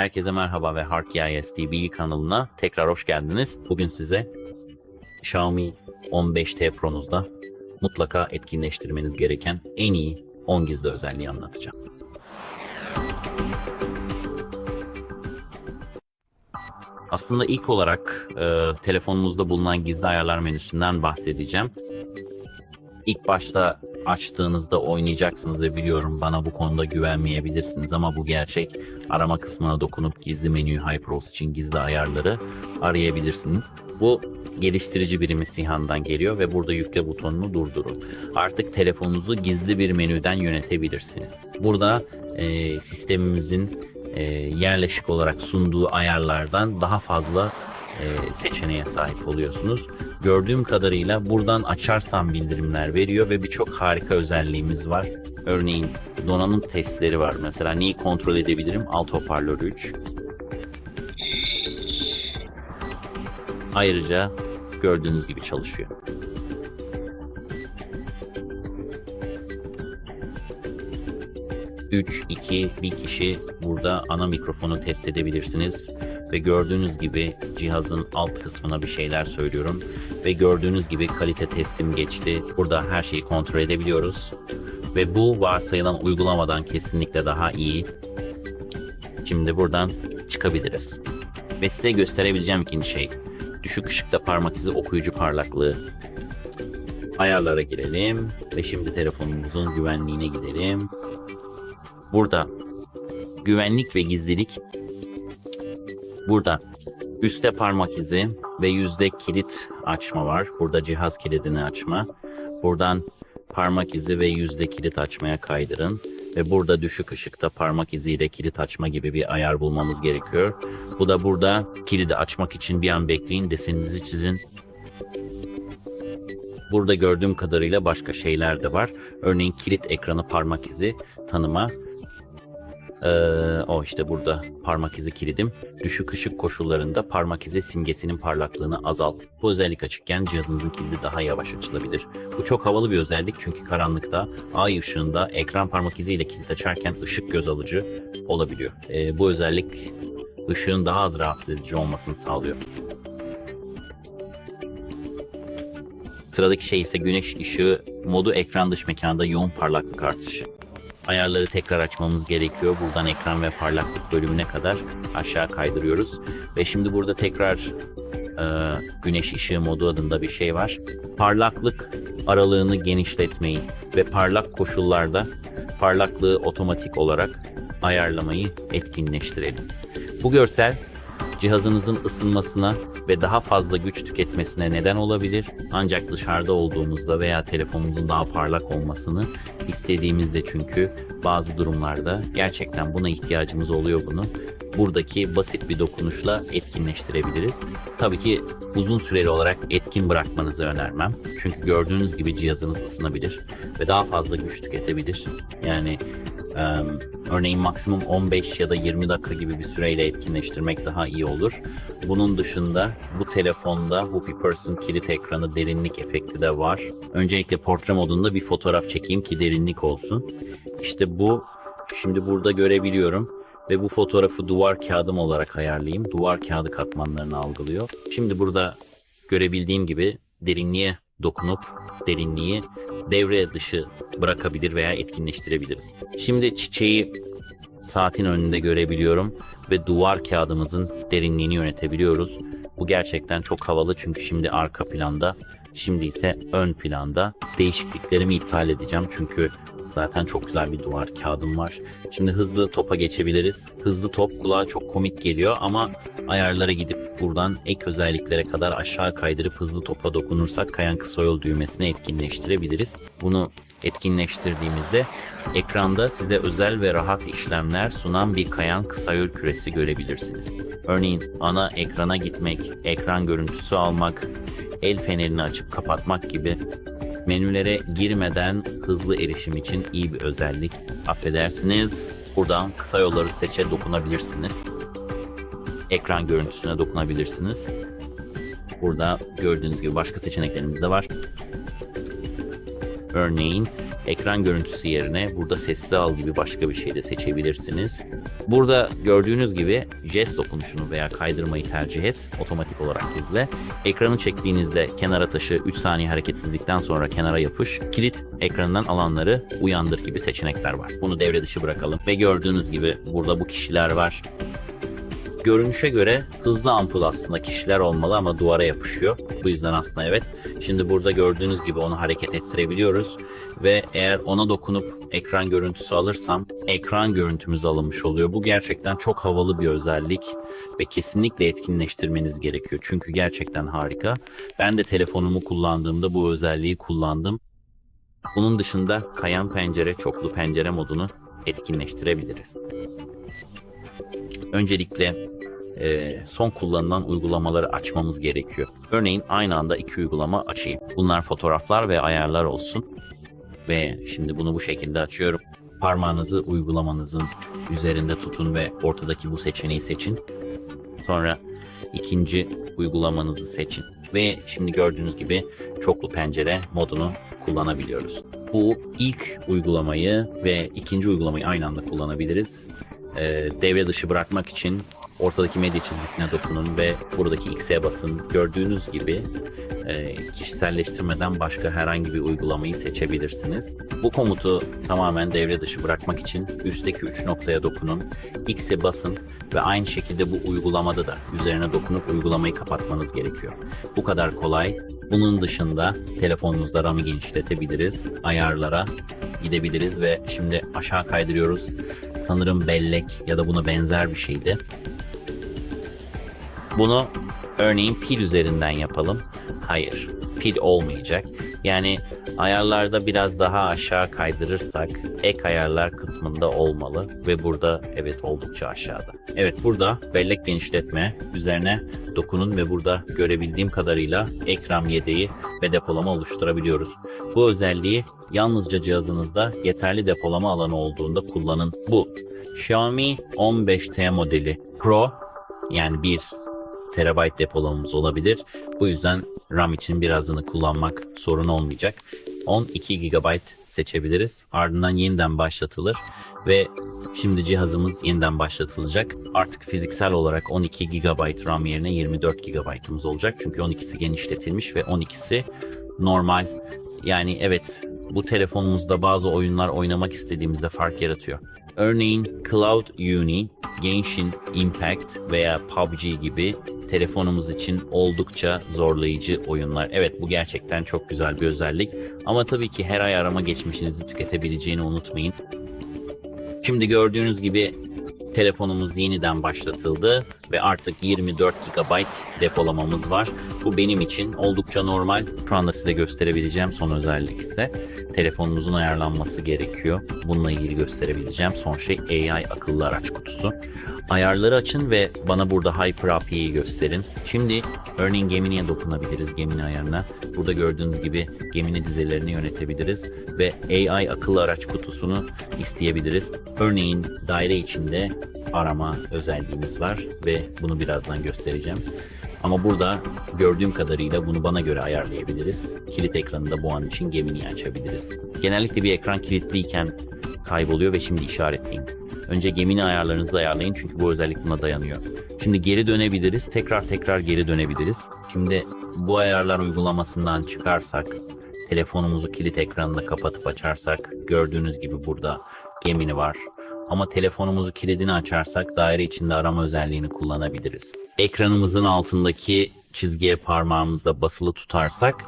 Herkese merhaba ve Hark IS TV kanalına tekrar hoş geldiniz. Bugün size Xiaomi 15T Pro'nuzda mutlaka etkinleştirmeniz gereken en iyi 10 gizli özelliği anlatacağım. Aslında ilk olarak e, telefonunuzda bulunan gizli ayarlar menüsünden bahsedeceğim. İlk başta açtığınızda oynayacaksınız ve biliyorum bana bu konuda güvenmeyebilirsiniz ama bu gerçek. Arama kısmına dokunup gizli menüyü HyperOS için gizli ayarları arayabilirsiniz. Bu geliştirici birimi Sihan'dan geliyor ve burada yükle butonunu durdurun. Artık telefonunuzu gizli bir menüden yönetebilirsiniz. Burada e, sistemimizin e, yerleşik olarak sunduğu ayarlardan daha fazla e, seçeneğe sahip oluyorsunuz. Gördüğüm kadarıyla buradan açarsam bildirimler veriyor ve birçok harika özelliğimiz var. Örneğin donanım testleri var. Mesela neyi kontrol edebilirim? Alt hoparlör 3. Ayrıca gördüğünüz gibi çalışıyor. Üç, iki, bir kişi burada ana mikrofonu test edebilirsiniz. Ve gördüğünüz gibi cihazın alt kısmına bir şeyler söylüyorum. Ve gördüğünüz gibi kalite testim geçti. Burada her şeyi kontrol edebiliyoruz. Ve bu varsayılan uygulamadan kesinlikle daha iyi. Şimdi buradan çıkabiliriz. Ve size gösterebileceğim ikinci şey. Düşük ışıkta parmak izi okuyucu parlaklığı. Ayarlara girelim ve şimdi telefonumuzun güvenliğine gidelim. Burada güvenlik ve gizlilik Burada üstte parmak izi ve yüzde kilit açma var. Burada cihaz kilidini açma. Buradan parmak izi ve yüzde kilit açmaya kaydırın. Ve burada düşük ışıkta parmak iziyle kilit açma gibi bir ayar bulmamız gerekiyor. Bu da burada kilidi açmak için bir an bekleyin deseninizi çizin. Burada gördüğüm kadarıyla başka şeyler de var. Örneğin kilit ekranı parmak izi tanıma ee, o işte burada parmak izi kilidim. Düşük ışık koşullarında parmak izi simgesinin parlaklığını azalt. Bu özellik açıkken cihazınızın kilidi daha yavaş açılabilir. Bu çok havalı bir özellik çünkü karanlıkta, ay ışığında ekran parmak iziyle kilit açarken ışık göz alıcı olabiliyor. Ee, bu özellik ışığın daha az rahatsız edici olmasını sağlıyor. Sıradaki şey ise güneş ışığı modu ekran dış mekanda yoğun parlaklık artışı ayarları tekrar açmamız gerekiyor. Buradan ekran ve parlaklık bölümüne kadar aşağı kaydırıyoruz. Ve şimdi burada tekrar e, güneş ışığı modu adında bir şey var. Parlaklık aralığını genişletmeyi ve parlak koşullarda parlaklığı otomatik olarak ayarlamayı etkinleştirelim. Bu görsel cihazınızın ısınmasına ve daha fazla güç tüketmesine neden olabilir. Ancak dışarıda olduğumuzda veya telefonumuzun daha parlak olmasını istediğimizde çünkü bazı durumlarda gerçekten buna ihtiyacımız oluyor bunu. Buradaki basit bir dokunuşla etkinleştirebiliriz. Tabii ki uzun süreli olarak etkin bırakmanızı önermem. Çünkü gördüğünüz gibi cihazınız ısınabilir ve daha fazla güç tüketebilir. Yani örneğin maksimum 15 ya da 20 dakika gibi bir süreyle etkinleştirmek daha iyi olur. Bunun dışında bu telefonda Whoopi Person kilit ekranı derinlik efekti de var. Öncelikle portre modunda bir fotoğraf çekeyim ki derinlik olsun. İşte bu şimdi burada görebiliyorum ve bu fotoğrafı duvar kağıdım olarak ayarlayayım. Duvar kağıdı katmanlarını algılıyor. Şimdi burada görebildiğim gibi derinliğe dokunup derinliği devre dışı bırakabilir veya etkinleştirebiliriz. Şimdi çiçeği saatin önünde görebiliyorum ve duvar kağıdımızın derinliğini yönetebiliyoruz. Bu gerçekten çok havalı çünkü şimdi arka planda, şimdi ise ön planda. Değişikliklerimi iptal edeceğim çünkü zaten çok güzel bir duvar kağıdım var. Şimdi hızlı topa geçebiliriz. Hızlı top kulağa çok komik geliyor ama ayarlara gidip buradan ek özelliklere kadar aşağı kaydırıp hızlı topa dokunursak kayan kısa yol düğmesini etkinleştirebiliriz. Bunu etkinleştirdiğimizde ekranda size özel ve rahat işlemler sunan bir kayan kısa yol küresi görebilirsiniz. Örneğin ana ekrana gitmek, ekran görüntüsü almak, el fenerini açıp kapatmak gibi menülere girmeden hızlı erişim için iyi bir özellik. Affedersiniz, buradan kısa yolları seçe dokunabilirsiniz. Ekran görüntüsüne dokunabilirsiniz. Burada gördüğünüz gibi başka seçeneklerimiz de var. Örneğin ekran görüntüsü yerine burada sessiz al gibi başka bir şey de seçebilirsiniz. Burada gördüğünüz gibi jest dokunuşunu veya kaydırmayı tercih et. Otomatik olarak izle. Ekranı çektiğinizde kenara taşı 3 saniye hareketsizlikten sonra kenara yapış. Kilit ekranından alanları uyandır gibi seçenekler var. Bunu devre dışı bırakalım. Ve gördüğünüz gibi burada bu kişiler var. Görünüşe göre hızlı ampul aslında kişiler olmalı ama duvara yapışıyor. Bu yüzden aslında evet. Şimdi burada gördüğünüz gibi onu hareket ettirebiliyoruz. Ve eğer ona dokunup ekran görüntüsü alırsam ekran görüntümüz alınmış oluyor. Bu gerçekten çok havalı bir özellik ve kesinlikle etkinleştirmeniz gerekiyor. Çünkü gerçekten harika. Ben de telefonumu kullandığımda bu özelliği kullandım. Bunun dışında kayan pencere, çoklu pencere modunu etkinleştirebiliriz. Öncelikle e, son kullanılan uygulamaları açmamız gerekiyor. Örneğin aynı anda iki uygulama açayım. Bunlar fotoğraflar ve ayarlar olsun. Ve şimdi bunu bu şekilde açıyorum. Parmağınızı uygulamanızın üzerinde tutun ve ortadaki bu seçeneği seçin. Sonra ikinci uygulamanızı seçin. Ve şimdi gördüğünüz gibi çoklu pencere modunu kullanabiliyoruz. Bu ilk uygulamayı ve ikinci uygulamayı aynı anda kullanabiliriz. Ee, devre dışı bırakmak için ortadaki medya çizgisine dokunun ve buradaki X'e basın. Gördüğünüz gibi e, kişiselleştirmeden başka herhangi bir uygulamayı seçebilirsiniz. Bu komutu tamamen devre dışı bırakmak için üstteki 3 noktaya dokunun, X'e basın ve aynı şekilde bu uygulamada da üzerine dokunup uygulamayı kapatmanız gerekiyor. Bu kadar kolay. Bunun dışında telefonunuzda RAM'ı genişletebiliriz, ayarlara gidebiliriz ve şimdi aşağı kaydırıyoruz. Sanırım bellek ya da buna benzer bir şeydi. Bunu örneğin pil üzerinden yapalım. Hayır, pil olmayacak. Yani ayarlarda biraz daha aşağı kaydırırsak ek ayarlar kısmında olmalı ve burada evet oldukça aşağıda. Evet burada bellek genişletme üzerine dokunun ve burada görebildiğim kadarıyla ekran yedeği ve depolama oluşturabiliyoruz. Bu özelliği yalnızca cihazınızda yeterli depolama alanı olduğunda kullanın. Bu Xiaomi 15T modeli Pro yani 1 terabayt depolamamız olabilir. Bu yüzden RAM için birazını kullanmak sorun olmayacak. 12 GB seçebiliriz. Ardından yeniden başlatılır ve şimdi cihazımız yeniden başlatılacak. Artık fiziksel olarak 12 GB RAM yerine 24 GB'ımız olacak. Çünkü 12'si genişletilmiş ve 12'si normal. Yani evet bu telefonumuzda bazı oyunlar oynamak istediğimizde fark yaratıyor. Örneğin Cloud Uni, Genshin Impact veya PUBG gibi telefonumuz için oldukça zorlayıcı oyunlar. Evet bu gerçekten çok güzel bir özellik. Ama tabii ki her ay arama geçmişinizi tüketebileceğini unutmayın. Şimdi gördüğünüz gibi telefonumuz yeniden başlatıldı ve artık 24 GB depolamamız var. Bu benim için oldukça normal. Şu anda size gösterebileceğim son özellik ise telefonunuzun ayarlanması gerekiyor. Bununla ilgili gösterebileceğim son şey AI akıllı araç kutusu. Ayarları açın ve bana burada Hyper API'yi gösterin. Şimdi örneğin Gemini'ye dokunabiliriz Gemini ayarına. Burada gördüğünüz gibi Gemini dizelerini yönetebiliriz ve AI akıllı araç kutusunu isteyebiliriz. Örneğin daire içinde arama özelliğimiz var ve bunu birazdan göstereceğim. Ama burada gördüğüm kadarıyla bunu bana göre ayarlayabiliriz. Kilit ekranında bu an için Gemini'yi açabiliriz. Genellikle bir ekran kilitliyken kayboluyor ve şimdi işaretleyin. Önce Gemini ayarlarınızı ayarlayın çünkü bu özellik buna dayanıyor. Şimdi geri dönebiliriz. Tekrar tekrar geri dönebiliriz. Şimdi bu ayarlar uygulamasından çıkarsak, telefonumuzu kilit ekranında kapatıp açarsak gördüğünüz gibi burada Gemini var. Ama telefonumuzu kilidini açarsak daire içinde arama özelliğini kullanabiliriz. Ekranımızın altındaki çizgiye parmağımızla basılı tutarsak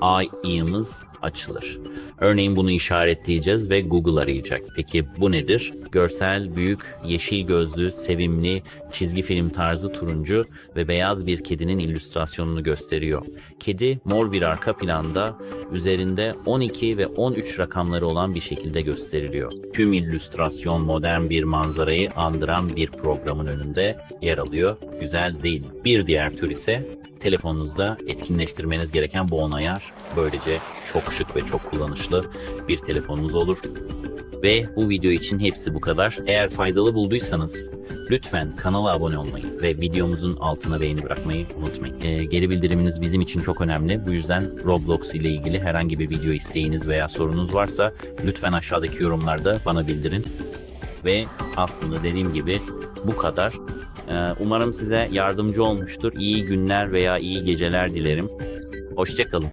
AI'ımız açılır. Örneğin bunu işaretleyeceğiz ve Google arayacak. Peki bu nedir? Görsel, büyük, yeşil gözlü, sevimli, çizgi film tarzı turuncu ve beyaz bir kedinin illüstrasyonunu gösteriyor. Kedi mor bir arka planda üzerinde 12 ve 13 rakamları olan bir şekilde gösteriliyor. Tüm illüstrasyon modern bir manzarayı andıran bir programın önünde yer alıyor. Güzel değil? Bir diğer tür ise telefonunuzda etkinleştirmeniz gereken bu on ayar. Böylece çok şık ve çok kullanışlı bir telefonunuz olur. Ve bu video için hepsi bu kadar. Eğer faydalı bulduysanız Lütfen kanala abone olmayı ve videomuzun altına beğeni bırakmayı unutmayın. Ee, geri bildiriminiz bizim için çok önemli. Bu yüzden Roblox ile ilgili herhangi bir video isteğiniz veya sorunuz varsa lütfen aşağıdaki yorumlarda bana bildirin. Ve aslında dediğim gibi bu kadar. Ee, umarım size yardımcı olmuştur. İyi günler veya iyi geceler dilerim. Hoşçakalın.